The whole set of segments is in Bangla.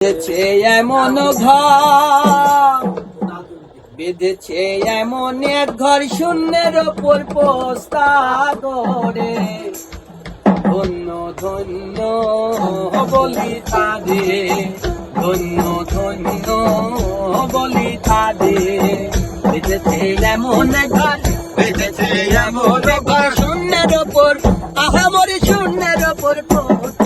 বেঁধেছে এমন ঘর। বেঁধেছে এমন এক ঘর শূন্যের ওপর পোস্তা ধন্য ধন্য বলি তাদের, ধন্য ধন্য বলি তাদের। বেঁধেছে এমন ঘর, বেঁধেছে এমন ঘর শূন্যের ওপর, আহামরি শূন্যের ওপর পোস্তা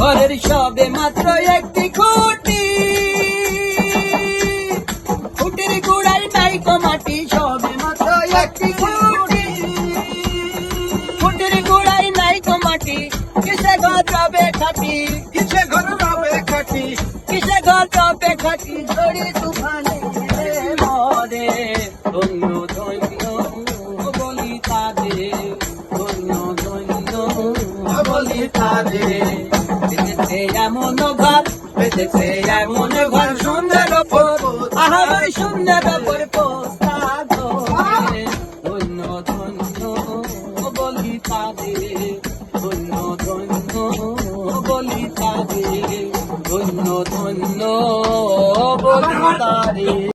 ঘরের সবে মাত্র একটি খুঁটি। খুঁটির গুড়াই নাই কমাটি সবে মাত্র একটি খুঁটি। খুঁটির গুড়াই নাই কমাটি কিসে ঘর রবে খাটি? কিসে ঘর রবে খাটি? রবে খাটি ঝড়ি তুফানে মরে। ধন্য ধন্য বলি তাদের ধন্য ধন্য বলি তাদের বেঁচেছে এমন ঘর বেঁচেছে এমন ঘর, সুন্দর পর আহার সুন্দর ওপর ধন্য ধন্য বলি তাদের